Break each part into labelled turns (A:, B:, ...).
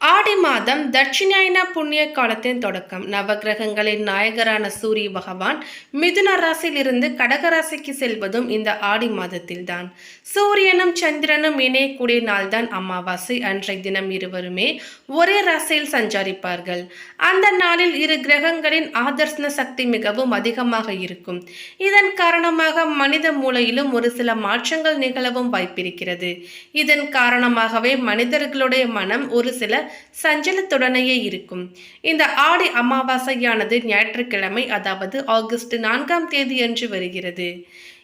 A: ஆடி மாதம் தட்சிணாயன புண்ணிய காலத்தின் தொடக்கம். நவக்கிரகங்களின் நாயகரான சூரிய பகவான் மிதுன ராசியிலிருந்து கடகராசிக்கு செல்வதும் இந்த ஆடி மாதத்தில்தான். சூரியனும் சந்திரனும் இணையக்கூடிய நாள்தான் அமாவாசை. அன்றைய தினம் இருவருமே ஒரே ராசியில் சஞ்சரிப்பார்கள். அந்த நாளில் இரு கிரகங்களின் ஆதர்சன சக்தி மிகவும் அதிகமாக இருக்கும். இதன் காரணமாக மனித மூளையிலும் ஒரு சில மாற்றங்கள் நிகழவும் வாய்ப்பிருக்கிறது. இதன் காரணமாகவே மனிதர்களுடைய மனம் ஒரு சில சஞ்சலத்துடனேயே இருக்கும். இந்த ஆடி அமாவாசையானது ஞாயிற்றுக்கிழமை அதாவது ஆகஸ்ட் நான்காம் தேதி அன்று வருகிறது.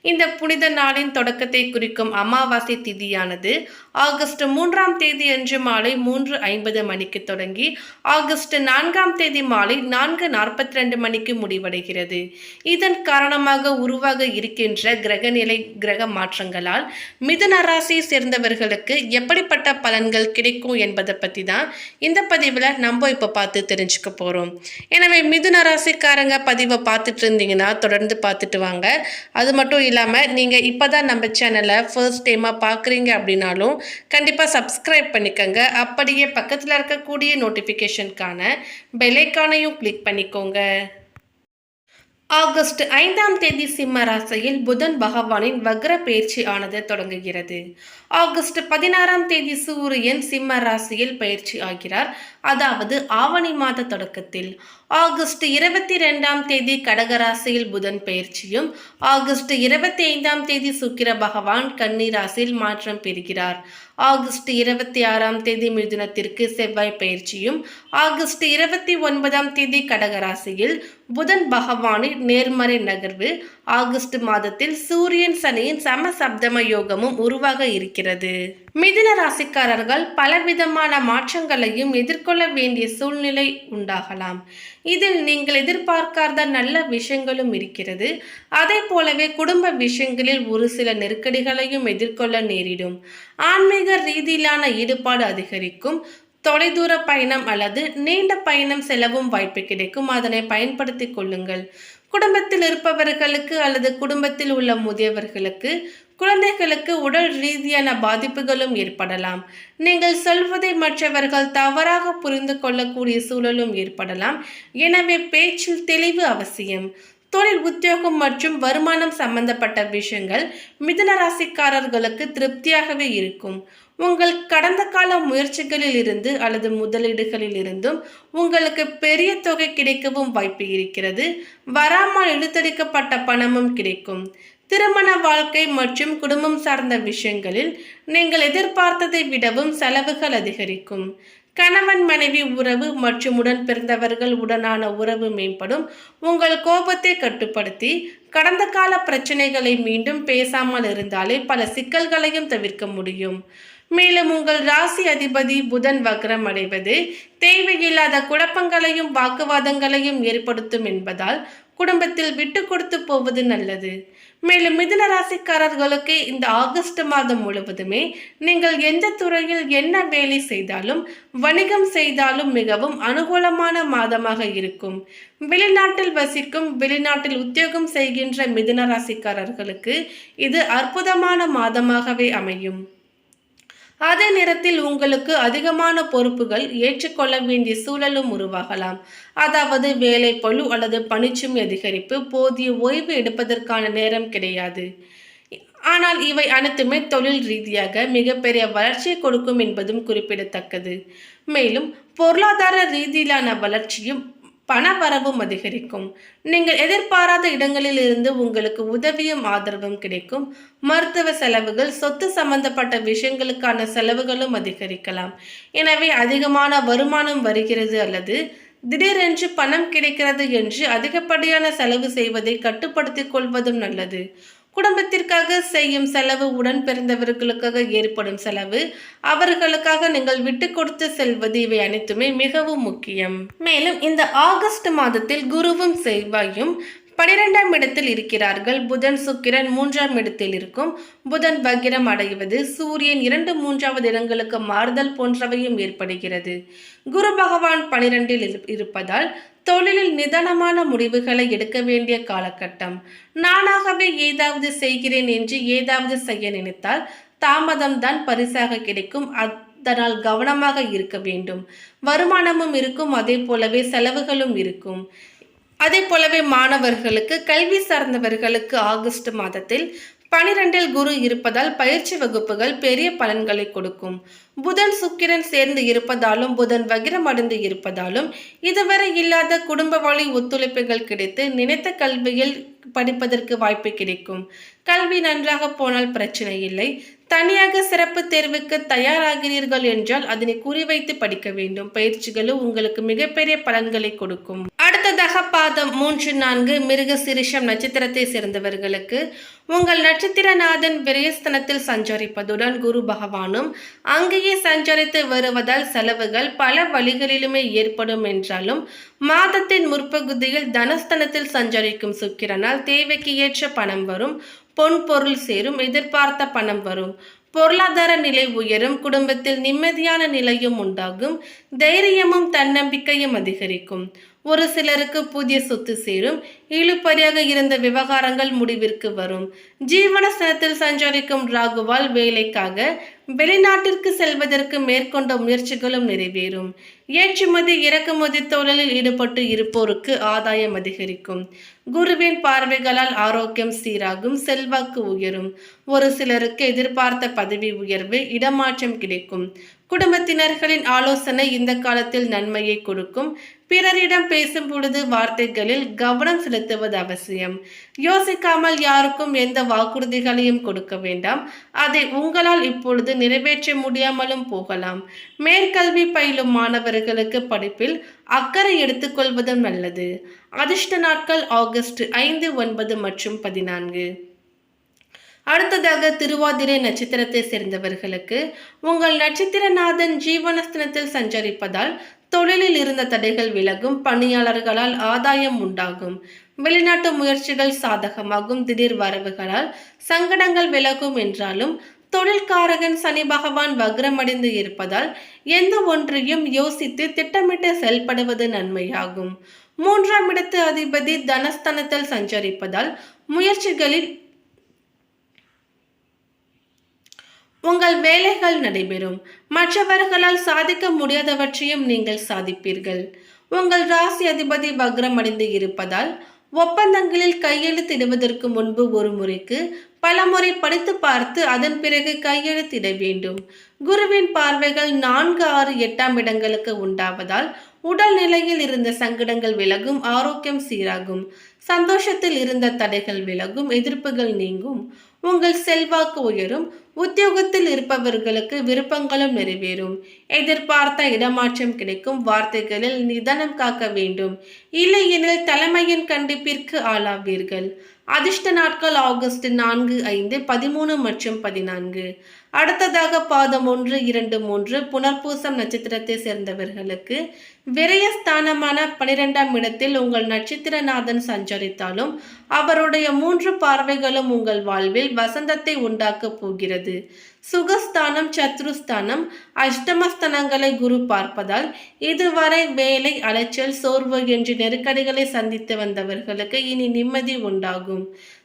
A: இந்த புனித நாளின் தொடக்கத்தை குறிக்கும் அமாவாசை திதியானது ஆகஸ்ட் மூன்றாம் தேதி அன்று மாலை மூன்று ஐம்பது மணிக்கு தொடங்கி ஆகஸ்ட் நான்காம் தேதி மாலை நான்கு நாற்பத்தி ரெண்டு மணிக்கு முடிவடைகிறது. இதன் காரணமாக உருவாக இருக்கின்ற கிரகநிலை கிரக மாற்றங்களால் மிதுன ராசியை சேர்ந்தவர்களுக்கு எப்படிப்பட்ட பலன்கள் கிடைக்கும் என்பதை பற்றி தான் இந்த பதிவில் நம்ம இப்போ பார்த்து தெரிஞ்சுக்க போகிறோம் எனவே மிதுன ராசிக்காரங்க பதிவை பார்த்துட்டு இருந்தீங்கன்னா தொடர்ந்து பார்த்துட்டு வாங்க. அது மட்டும் இல்லாமல் நீங்கள் இப்போ தான் நம்ம சேனலை ஃபர்ஸ்ட் டைமாக பார்க்குறீங்க அப்படின்னாலும் கண்டிப்பாக சப்ஸ்கிரைப் பண்ணிக்கோங்க. அப்படியே பக்கத்தில் இருக்கக்கூடிய நோட்டிஃபிகேஷனுக்கான பெலைக்கானையும் கிளிக் பண்ணிக்கோங்க. ஆகஸ்ட் ஐந்தாம் தேதி சிம்ம ராசியில் புதன் பகவானின் வக்ர பயிற்சி ஆனது தொடங்குகிறது. ஆகஸ்ட் பதினாறாம் தேதி சூரியன் சிம்ம ராசியில் பயிற்சி ஆகிறார். அதாவது ஆவணி மாத தொடக்கத்தில். ஆகஸ்ட் இருபத்தி ரெண்டாம் தேதி கடகராசியில் புதன் பயிற்சியும் ஆகஸ்ட் இருபத்தி ஐந்தாம் தேதி சுக்கிர பகவான் கன்னி ராசியில் மாற்றம் பெறுகிறார். ஆகஸ்ட் இருபத்தி ஆறாம் தேதி மிதுனத்திற்கு செவ்வாய் பயிற்சியும் ஆகஸ்ட் இருபத்தி ஒன்பதாம் தேதி கடகராசியில் புதன் பகவானின் நேர்மறை நகர்வு ஆகஸ்ட் மாதத்தில் சூரியன் சனியின் சம சப்தம யோகமும் உருவாக இருக்கிறது. மிதுன ராசிக்காரர்கள் பலவிதமான மாற்றங்களையும் எதிர்கொள்ள வேண்டிய சூழ்நிலை உண்டாகலாம். இதில் நீங்கள் எதிர்பார்க்காத நல்ல விஷயங்களும் இருக்கிறது. அதே போலவே குடும்ப விஷயங்களில் ஒரு சில நெருக்கடிகளையும் எதிர்கொள்ள நேரிடும். ஆன்மீக ரீதியிலான ஈடுபாடு அதிகரிக்கும். தொலைதூர பயணம் அல்லது நீண்ட பயணம் செலவும் வாய்ப்பு கிடைக்கும். அதனை பயன்படுத்திக் கொள்ளுங்கள். குடும்பத்தில் இருப்பவர்களுக்கு அல்லது குடும்பத்தில் உள்ள முதியவர்களுக்கு குழந்தைகளுக்கு உடல் ரீதியான பாதிப்புகளும் ஏற்படலாம். நீங்கள் சொல்வதை மற்றவர்கள் தவறாக புரிந்து கொள்ளக்கூடிய சூழலும் ஏற்படலாம். எனவே பேச்சில் தெளிவு அவசியம். தொழில் உத்தியோகம் மற்றும் வருமானம் சம்பந்தப்பட்ட விஷயங்கள் மிதுன ராசிக்காரர்களுக்கு திருப்தியாகவே இருக்கும். உங்கள் கடந்த கால முயற்சிகளில் இருந்து அல்லது முதலீடுகளில் இருந்தும் உங்களுக்கு பெரிய தொகை கிடைக்கவும் வாய்ப்பு இருக்கிறது. வராமல் இழுத்தடிக்கப்பட்ட பணமும் கிடைக்கும். திருமண வாழ்க்கை மற்றும் குடும்பம் சார்ந்த விஷயங்களில் நீங்கள் எதிர்பார்த்ததை விடவும் செலவுகள் அதிகரிக்கும். கணவன் மனைவி உறவு மற்றும் உடன் பிறந்தவர்கள் உடனான உறவு மேம்படும். உங்கள் கோபத்தை கட்டுப்படுத்தி கடந்த கால பிரச்சனைகளை மீண்டும் பேசாமல் இருந்தாலே பல சிக்கல்களையும் தவிர்க்க முடியும். மேலும் உங்கள் ராசி அதிபதி புதன் வக்ரம் அடைவது தேவையில்லாத குழப்பங்களையும் வாக்குவாதங்களையும் ஏற்படுத்தும் என்பதால் குடும்பத்தில் விட்டு கொடுத்து போவது நல்லது. மேலும் மிதுன ராசிக்காரர்களுக்கு இந்த ஆகஸ்ட் மாதம் முழுவதுமே நீங்கள் எந்த துறையில் என்ன வேலை செய்தாலும் வணிகம் செய்தாலும் மிகவும் அனுகூலமான மாதமாக இருக்கும். வெளிநாட்டில் வசிக்கும் வெளிநாட்டில் உத்தியோகம் செய்கின்ற மிதுன ராசிக்காரர்களுக்கு இது அற்புதமான மாதமாகவே அமையும். அதே நேரத்தில் உங்களுக்கு அதிகமான பொறுப்புகள் ஏற்றுக்கொள்ள வேண்டிய சூழலும் உருவாகலாம். அதாவது வேலை பழு அல்லது பணிச்சுமை அதிகரிப்பு போதிய ஓய்வு எடுப்பதற்கான நேரம் கிடையாது. ஆனால் இவை அனைத்துமே தொழில் ரீதியாக மிகப்பெரிய வளர்ச்சியை கொடுக்கும் என்பதும் குறிப்பிடத்தக்கது. மேலும் பொருளாதார ரீதியிலான வளர்ச்சியும் பண வரவும் அதிகரிக்கும். நீங்கள் எதிர்பாராத இடங்களில் இருந்து உங்களுக்கு உதவியும் ஆதரவும் கிடைக்கும். மருத்துவ செலவுகள் சொத்து சம்பந்தப்பட்ட விஷயங்களுக்கான செலவுகளும் அதிகரிக்கலாம். எனவே அதிகமான வருமானம் வருகிறது அல்லது திடீரென்று பணம் கிடைக்கிறது என்று அதிகப்படியான செலவு செய்வதை கட்டுப்படுத்திக் கொள்வதும் நல்லது. குடும்பத்திற்காக செய்யும் செலவு உடன் பிறந்தவர்களுக்காக ஏற்படும் செலவு. அவர்களுக்காக நீங்கள் விட்டு கொடுத்து செல்வது இவை அனைத்துமே மிகவும் முக்கியம். மேலும் இந்த ஆகஸ்ட் மாதத்தில் குருவும் செவ்வாயும் பனிரெண்டாம் இடத்தில் இருக்கிறார்கள். புதன் சுக்கிரன் மூன்றாம் இடத்தில் இருக்கும். புதன் வக்கிரம் அடைவது சூரியன் இரண்டு மூன்றாவது இடங்களுக்கு மாறுதல் போன்றவையும் ஏற்படுகிறது. குரு பகவான் பனிரெண்டில் இருப்பதால் தொழிலில் நிதானமான முடிவுகளை எடுக்க வேண்டிய காலகட்டம். நானாகவே ஏதாவது செய்கிறேன் என்று ஏதாவது செய்ய நினைத்தால் தாமதம் தான் பரிசாக கிடைக்கும். அதனால் கவனமாக இருக்க வேண்டும். வருமானமும் இருக்கும் அதே போலவே செலவுகளும் இருக்கும். அதே போலவே மாணவர்களுக்கு கல்வி சார்ந்தவர்களுக்கு ஆகஸ்ட் மாதத்தில் பனிரெண்டில் குரு இருப்பதால் பயிற்சி வகுப்புகள் பெரிய பலன்களை கொடுக்கும். புதன் சுக்கிரன் சேர்ந்து இருப்பதாலும் புதன் வகிரம் அடைந்து இருப்பதாலும் இதுவரை இல்லாத குடும்ப வழி ஒத்துழைப்புகள் கிடைத்து நினைத்த கல்வியில் படிப்பதற்கு வாய்ப்பு கிடைக்கும். கல்வி நன்றாக போனால் பிரச்சனை இல்லை. தனியாக சிறப்பு தேர்வுக்கு தயாராகிறீர்கள் என்றால் அதனை குறிவைத்து படிக்க வேண்டும். பயிற்சிகளும் உங்களுக்கு மிகப்பெரிய பலன்களை கொடுக்கும். அடுத்ததாக பாதம் மூன்று நான்கு மிருக சிரிஷம் நட்சத்திரத்தை சேர்ந்தவர்களுக்கு உங்கள் நட்சத்திரநாதன் விரயஸ்தனத்தில் சஞ்சரிப்பதுடன் குரு பகவானும் அங்கேயே சஞ்சரித்து வருவதால் செலவுகள் பல வழிகளிலுமே ஏற்படும் என்றாலும் மாதத்தின் முற்பகுதியில் தனஸ்தனத்தில் சஞ்சரிக்கும் சுக்கிரனால் தேவைக்கு ஏற்ற பணம் வரும். பொன் பொருள் சேரும் எதிர்பார்த்த பணம் வரும். பொருளாதார நிலை உயரும் குடும்பத்தில் நிம்மதியான நிலையும் உண்டாகும். தைரியமும் தன்னம்பிக்கையும் அதிகரிக்கும். ஒரு சிலருக்கு புதிய சொத்து சேரும். இழுபறியாக இருந்த விவகாரங்கள் முடிவிற்கு வரும். ஜீவனஸ்தனத்தில் சஞ்சரிக்கும் ராகுவால் வேலைக்காக வெளிநாட்டிற்கு செல்வதற்கு மேற்கொண்ட முயற்சிகளும் நிறைவேறும். ஏற்றுமதி இறக்குமதி தொழிலில் ஈடுபட்டு இருப்போருக்கு ஆதாயம் அதிகரிக்கும். குருவின் பார்வைகளால் ஆரோக்கியம் சீராகும் செல்வாக்கு உயரும். ஒரு சிலருக்கு எதிர்பார்த்த பதவி உயர்வு இடமாற்றம் கிடைக்கும். குடும்பத்தினர்களின் ஆலோசனை இந்த காலத்தில் நன்மையை கொடுக்கும். பிறரிடம் பேசும் பொழுது வார்த்தைகளில் கவனம் செலுத்துவது அவசியம். யோசிக்காமல் யாருக்கும் எந்த வாக்குறுதிகளையும் கொடுக்க வேண்டாம். அதை உங்களால் இப்பொழுது நிறைவேற்ற முடியாமலும் போகலாம். மேற்கல்வி பயிலும் மாணவர்களுக்கு படிப்பில் அக்கறை எடுத்துக்கொள்வதும் நல்லது. அதிர்ஷ்ட நாட்கள் ஆகஸ்ட் ஐந்து ஒன்பது மற்றும் பதினான்கு. அடுத்ததாக திருவாதிரை நட்சத்திரத்தை சேர்ந்தவர்களுக்கு உங்கள் நட்சத்திரநாதன் ஜீவனஸ்தனத்தில் சஞ்சரிப்பதால் தொழிலில் இருந்த தடைகள் விலகும் பணியாளர்களால் ஆதாயம் உண்டாகும். வெளிநாட்டு முயற்சிகள் சாதகமாகும் திடீர் வரவுகளால் சங்கடங்கள் விலகும் என்றாலும் தொழில்காரகன் சனி பகவான் வக்ரமடைந்து இருப்பதால் எந்த ஒன்றையும் யோசித்து திட்டமிட்டு செயல்படுவது நன்மையாகும். மூன்றாம் இடத்து அதிபதி தனஸ்தனத்தில் சஞ்சரிப்பதால் முயற்சிகளில் உங்கள் வேலைகள் நடைபெறும். மற்றவர்களால் சாதிக்க முடியாதவற்றையும் நீங்கள் சாதிப்பீர்கள். உங்கள் ராசி அதிபதி வக்ரம் அடைந்து இருப்பதால் ஒப்பந்தங்களில் கையெழுத்திடுவதற்கு முன்பு ஒரு முறைக்கு பல முறை படித்து பார்த்து அதன் பிறகு கையெழுத்திட வேண்டும். குருவின் பார்வைகள் நான்கு ஆறு எட்டாம் இடங்களுக்கு உண்டாவதால் உடல் நிலையில் இருந்த சங்கடங்கள் விலகும் ஆரோக்கியம் சீராகும். சந்தோஷத்தில் இருந்த தடைகள் விலகும் எதிர்ப்புகள் நீங்கும். உங்கள் செல்வாக்கு உயரும். உத்தியோகத்தில் இருப்பவர்களுக்கு விருப்பங்களும் நிறைவேறும். எதிர்பார்த்த இடமாற்றம் கிடைக்கும். வார்த்தைகளில் நிதானம் காக்க வேண்டும். இல்லையெனில் தலைமையின் கண்டிப்பிற்கு ஆளாவீர்கள். அதிர்ஷ்ட நாட்கள் ஆகஸ்ட் நான்கு ஐந்து பதிமூணு மற்றும் பதினான்கு. அடுத்ததாக பாதம் ஒன்று இரண்டு மூன்று புனர்பூசம் நட்சத்திரத்தை சேர்ந்தவர்களுக்கு விரயஸ்தானமான பனிரெண்டாம் இடத்தில் உங்கள் நட்சத்திரநாதன் சஞ்சரித்தாலும் அவருடைய மூன்று பார்வைகளும் உங்கள் வாழ்வில் வசந்தத்தை உண்டாக்கப் போகிறது. சுகஸ்தானம் சத்ருஸ்தானம் அஷ்டமஸ்தானங்களை குரு பார்ப்பதால் இதுவரை வேலை அலைச்சல் சோர்வு என்று நெருக்கடிகளை சந்தித்து வந்தவர்களுக்கு இனி நிம்மதி உண்டாகும்.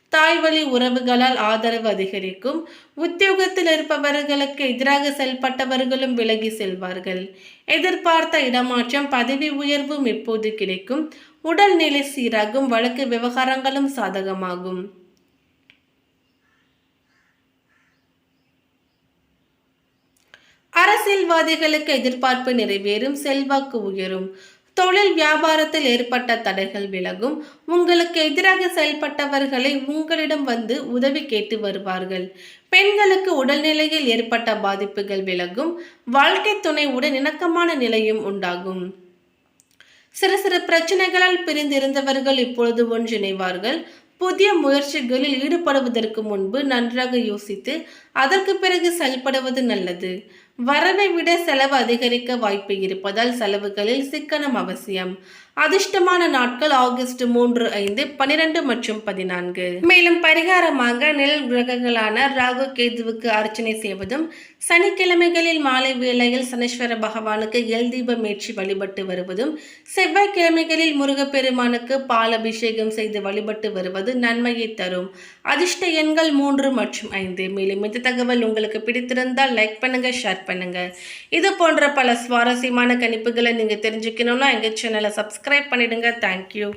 A: தாய்வழி உறவுகளால் ஆதரவு அதிகரிக்கும். உத்தியோகத்தில் இருப்பவர்களுக்கு எதிராக செயல்பட்டவர்களும் விலகி செல்வார்கள். எதிர்பார்த்த இடமாற்றம் பதவி உயர்வும் இப்போது கிடைக்கும். உடல்நிலை சீராகும் வழக்கு விவகாரங்களும் சாதகமாகும். அரசியல்வாதிகளுக்கு எதிர்பார்ப்பு நிறைவேறும் செல்வாக்கு உயரும். தொழில் வியாபாரத்தில் ஏற்பட்ட தடைகள் விலகும். உங்களுக்கு எதிராக செயல்பட்டவர்களை உங்களிடம் வந்து உதவி கேட்டு வருவார்கள். பெண்களுக்கு உடல்நிலையில் ஏற்பட்ட பாதிப்புகள் விலகும். வாழ்க்கை துணையுடன் இணக்கமான நிலையும் உண்டாகும். சிறு சிறு பிரச்சனைகளால் பிரிந்திருந்தவர்கள் இப்பொழுது ஒன்றிணைவார்கள். புதிய முயற்சிகளில் ஈடுபடுவதற்கு முன்பு நன்றாக யோசித்து அதற்கு பிறகு செயல்படுவது நல்லது. வரவை விட செலவு அதிகரிக்க வாய்ப்பு இருப்பதால் செலவுகளில் சிக்கனம் அவசியம். அதிர்ஷ்டமான நாட்கள் ஆகஸ்ட் மூன்று ஐந்து பனிரெண்டு மற்றும் பதினான்கு. மேலும் பரிகாரமாக நெல் கிரகங்களான ராகு கேதுவுக்கு அர்ச்சனை செய்வதும் சனிக்கிழமைகளில் மாலை வேளையில் சனீஸ்வர பகவானுக்கு எல் தீபம் ஏற்றி வழிபட்டு வருவதும் செவ்வாய்க்கிழமைகளில் முருகப்பெருமானுக்கு பால் அபிஷேகம் செய்து வழிபட்டு வருவது நன்மையை தரும். அதிர்ஷ்ட எண்கள் மூன்று மற்றும் ஐந்து. மேலும் இந்த தகவல் உங்களுக்கு பிடித்திருந்தால் லைக் பண்ணுங்க ஷேர் பண்ணுங்க. இது போன்ற பல சுவாரஸ்யமான கணிப்புகளை நீங்க தெரிஞ்சுக்கணும்னா எங்க சேனலை சப்ஸ்கிரைப் பண்ணிடுங்க. தேங்க்யூ